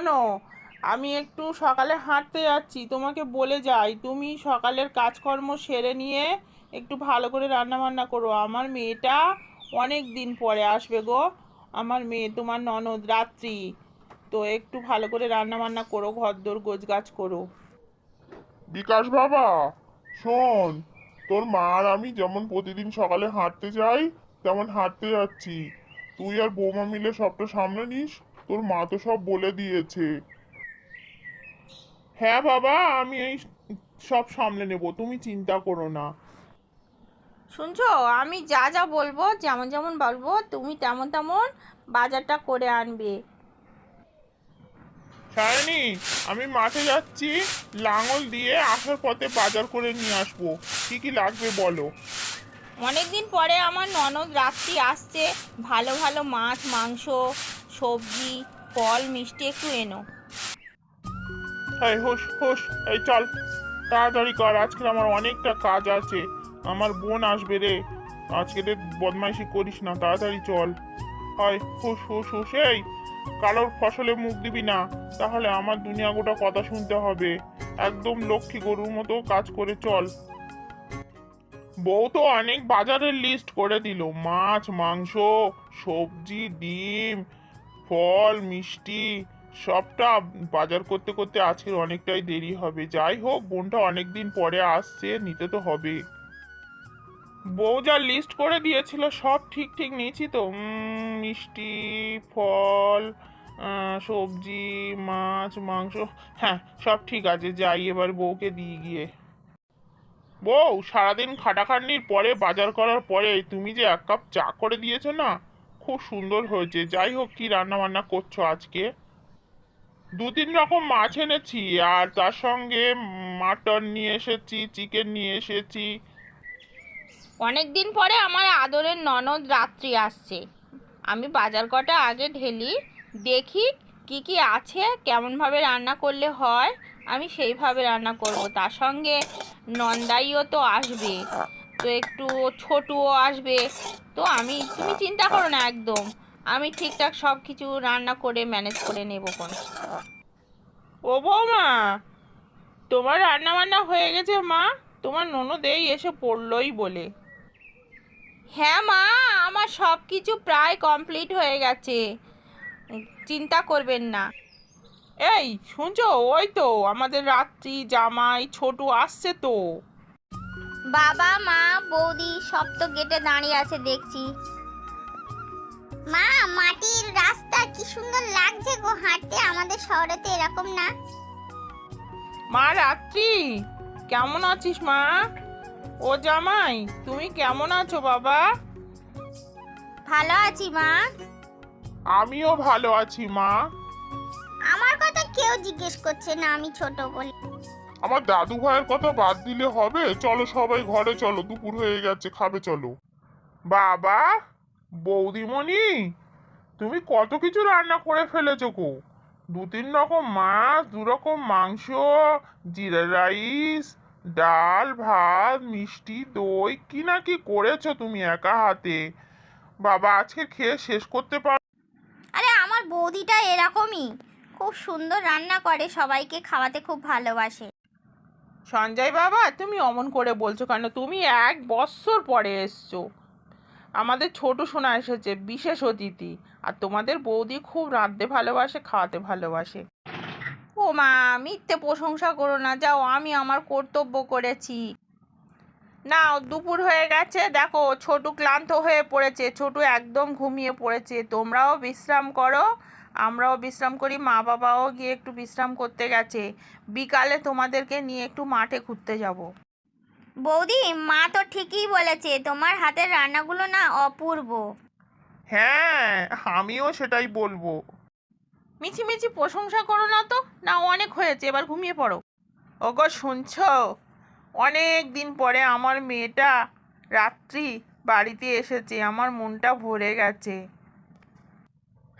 শোনো, আমি একটু সকালে হাঁটতে যাচ্ছি, তোমাকে বলে যাই। তুমি সকালের কাজকর্ম সেরে নিয়ে একটু ভালো করে রান্না বান্না করো। আমার মেয়েটা অনেক দিন পরে আসবে গো। আমার মেয়ে তোমার ননদ, রাত্রি। তো একটু ভালো করে রান্না বান্না করো, ঘরদোর গোছগাছ করো। বিকাশ বাবা, শোন, তোর মা আর আমি যেমন প্রতিদিন সকালে হাঁটতে যাই, তেমন হাঁটতে যাচ্ছি। তুই আর বৌমা মিলে সবটা সামনে নিস। তোর মা তো সব বলে দিয়েছে। হ্যাঁ বাবা আমি এই সব সামলে নেব তুমি চিন্তা করো না। শুনছো? আমি যা যা বলব যেমন যেমন বলব তুমি তেমন তেমন বাজারটা করে আনবে। সায়নি আমি মাঠে যাচ্ছি লাঙল দিয়ে আসার পথে বাজার করে নিয়ে আসব। কি কি লাগবে বলো? অনেকদিন পরে আমার ননদ রাত্রি আসছে ভালো ভালো মাছ মাংস। সবজি, ফল, মিষ্টি একটু এনো। এই হোস হোস, এই চল, তাড়াতাড়ি কর আজকে আমার অনেকটা কাজ আছে। আমার বোন আসবে রে। আজকে রে বদমাইশি করিস না, তাড়াতাড়ি চল। হয়, হুস হুস হুস, এই, কারোর ফসলে মুখ দিবি না। তাহলে আমার দুনিয়া গোটা কথা শুনতে হবে। একদম লক্ষ্মী গরুর মতো কাজ করে চল। বউ তো অনেক বাজারের লিস্ট করে দিল। মাছ, মাংস, সবজি, ডিম ফল, মিষ্টি, সবটা বাজার করতে করতে আজকের অনেকটাই দেরি হবে। যাই হোক, বোনটা অনেকদিন পরে আসছে, নিতে তো হবে। বউ যা লিস্ট করে দিয়েছিল, সব ঠিক ঠিক নিয়েছি তো। মিষ্টি, ফল সবজি, মাছ, মাংস হ্যাঁ সব ঠিক আছে, যাই এবার বউকে দিয়ে গিয়ে। বউ, সারাদিন খাটাখাটনির পরে, বাজার করার পরে, তুমি যে এক কাপ চা করে দিয়েছ না খুব সুন্দর হয়েছে। যাই হোক, কি রান্না বান্না করছ আজকে? দু তিন রকম মাছ এনেছি, আর তার সঙ্গে মাটন নিয়ে এসেছি, চিকেন নিয়ে এসেছি। অনেক দিন পরে আমার আদরের ননদ রাত্রি আসছে। আমি বাজার কটা আগে ঢেলি, দেখি কি কি আছে, কেমনভাবে রান্না করলে হয়, আমি সেইভাবে রান্না করব। তার সঙ্গে নন্দাইও তো আসবে। তো একটু ছোটও আসবে। তো আমি তুমি চিন্তা করো না একদম। আমি ঠিকঠাক সব কিছু রান্না করে ম্যানেজ করে নেব কোন ও বৌমা তোমার রান্না বান্না হয়ে গেছে মা? তোমার ননদ এই এসে পড়লোই বলে। হ্যাঁ মা আমার সব কিছু প্রায় কমপ্লিট হয়ে গেছে। চিন্তা করবেন না। এই শুনছো? ওই তো আমাদের রাত্রি জামাই ছোটু আসছে তো। বাবা মা বৌদি সব তো গেটে দাঁড়িয়ে আছে দেখছি। মা মাটির রাস্তা কি সুন্দর লাগছে গো হাঁটতে আমাদের শহরে তো এরকম না। মা রাত্রি কেমন আছিস মা? ও জামাই তুমি কেমন আছো বাবা? ভালো আছি মা। আমিও ভালো আছি মা। আমার কথা কেউ জিজ্ঞেস করছে না আমি ছোট বলে। আমার দাদু ভাইয়ের কথা বাদ দিলে হবে। চলো সবাই ঘরে চলো, দুপুর হয়ে গেছে, খাবে চলো। বাবা, বৌদিমণি, তুমি কত কিছু রান্না করে ফেলেছো গো? দু তিন রকম মাছ, দু রকম মাংস, জিরা রাইস, ডাল, ভাত, মিষ্টি, দই, কি না কি করেছ তুমি একা হাতে? বাবা, আজকে খেয়ে শেষ করতে পার আরে, আমার বৌদিটা এরকমই। খুব সুন্দর রান্না করে, সবাইকে খাওয়াতে খুব ভালোবাসে। সঞ্জয় বাবা তুমি অমন করে বলছো কেন? তুমি এক বছর পরে এসছো। আমাদের ছোট সোনা এসেছে বিশেষ অতিথি। আর তোমাদের বৌদি খুব রাঁধতে ভালোবাসে খাওয়াতে ভালোবাসে। ও মা মিথ্যে প্রশংসা করো না যাও আমি আমার কর্তব্য করেছি। নাও দুপুর হয়ে গেছে দেখো ছোটু ক্লান্ত হয়ে পড়েছে ছোটু একদম ঘুমিয়ে পড়েছে। তোমরাও বিশ্রাম করো। আমরাও বিশ্রাম করি মা বাবাও গিয়ে একটু বিশ্রাম করতে গেছে। বিকালে তোমাদেরকে নিয়ে একটু মাঠে ঘুরতে যাব। বৌদি মা তো ঠিকই বলেছে তোমার হাতের রান্নাগুলো না অপূর্ব। হ্যাঁ আমিও সেটাই বলব। মিছি মিছি প্রশংসা করো না তো না অনেক হয়েছে এবার ঘুমিয়ে পড়ো। ওগো শুনছ? অনেক দিন পরে আমার মেয়েটা রাত্রি বাড়িতে এসেছে আমার মনটা ভরে গেছে।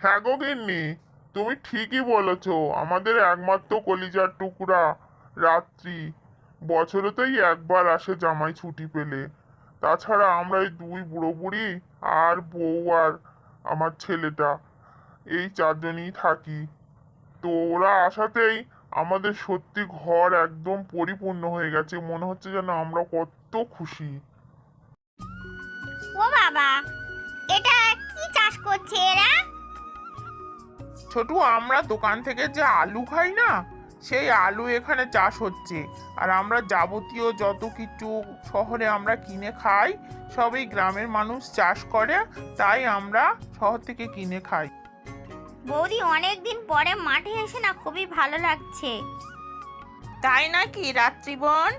হ্যাঁ গো গিন্নি, তুমি ঠিকই বলেছ, আমাদের একমাত্র কলিজার টুকরা রাত্রি। বছরে বছরেতেই একবার আসে জামাই ছুটি পেলে। তাছাড়া আমরা এই দুই বুড়ো বুড়ি আর বউ আর আমার ছেলেটা, এই চারজনই থাকি। তো ওরা আসাতেই আমাদের সত্যি ঘর একদম পরিপূর্ণ হয়ে গেছে, মনে হচ্ছে যেন আমরা কত খুশি। ও বাবা, এটা কি চাষ করছে এরা? ছোটু আমরা দোকান থেকে যে আলু খাই না সেই আলু এখানে চাষ হচ্ছে। আর আমরা যাবতীয় যত কিছু শহরে আমরা কিনে খাই সবই গ্রামের মানুষ চাষ করে তাই আমরা শহর থেকে কিনে খাই। বৌদি অনেক দিন পরে মাঠে এসে না খুবই ভালো লাগছে। তাই নাকি রাত্রিবন?